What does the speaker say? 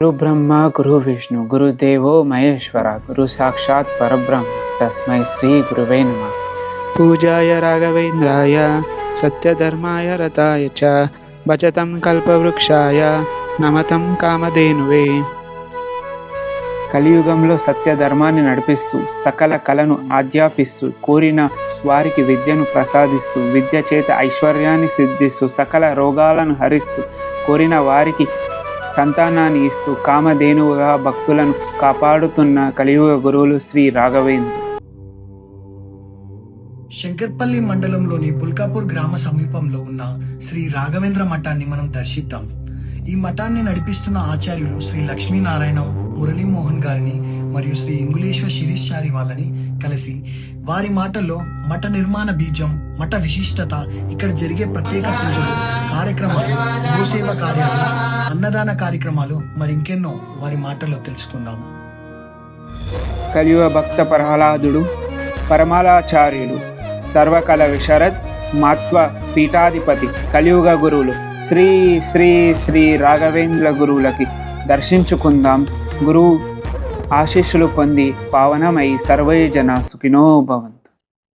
గురు బ్రహ్మ గురు విష్ణు గురుదేవో మహేశ్వర గురు సాక్షాత్ పరబ్రహ్మ తస్మై శ్రీ గురువే నమ పూజాయ రాఘవేంద్రాయ సత్యధర్మాయ రతాయ చ భజతం కల్పవృక్షాయ నమతం కామధేనువే కలియుగంలో సత్యధర్మాన్ని నడిపిస్తూ సకల కళను ఆధ్యాపిస్తూ కోరిన వారికి విద్యను ప్రసాదిస్తూ విద్య చేత ఐశ్వర్యాన్ని సిద్ధిస్తూ సకల రోగాలను హరిస్తూ కోరిన వారికి సంతానాన్ని ఇస్తూ కామధేనువుగా భక్తులను కాపాడుతున్న కలియుగ గురువులు శ్రీ రాఘవేంద్ర. శంకర్పల్లి మండలంలోని బుల్కాపూర్ గ్రామ సమీపంలో ఉన్న శ్రీ రాఘవేంద్ర మఠాన్ని మనం దర్శిద్దాం. ఈ మఠాన్ని నడిపిస్తున్న ఆచార్యులు శ్రీ లక్ష్మీనారాయణ మురళీమోహన్ గారిని మరియు శ్రీ ఇంగులేశ్వర శిరీష్ చారి వాళ్ళని కలిసి వారి మాటల్లో మఠ నిర్మాణ బీజం మఠ విశిష్టత ఇక్కడ జరిగే ప్రత్యేక పూజలు కార్యక్రమం గోసేవ కార్యాలు అన్నదాన కార్యక్రమాలు మరి ఇంకెన్నో వారి మాటల్లో తెలుసుకుందాం. కలియుగ భక్త ప్రహ్లాదుడు పరమాలాచార్యుడు సర్వకళ విశరత్ మాత్వ పీఠాధిపతి కలియుగ గురువులు శ్రీ శ్రీ శ్రీ రాఘవేంద్ర గురువులకి దర్శించుకుందాం. గురువు ఆశీస్సులు పొంది పావనమై సర్వే జన సుఖినో భవంతు.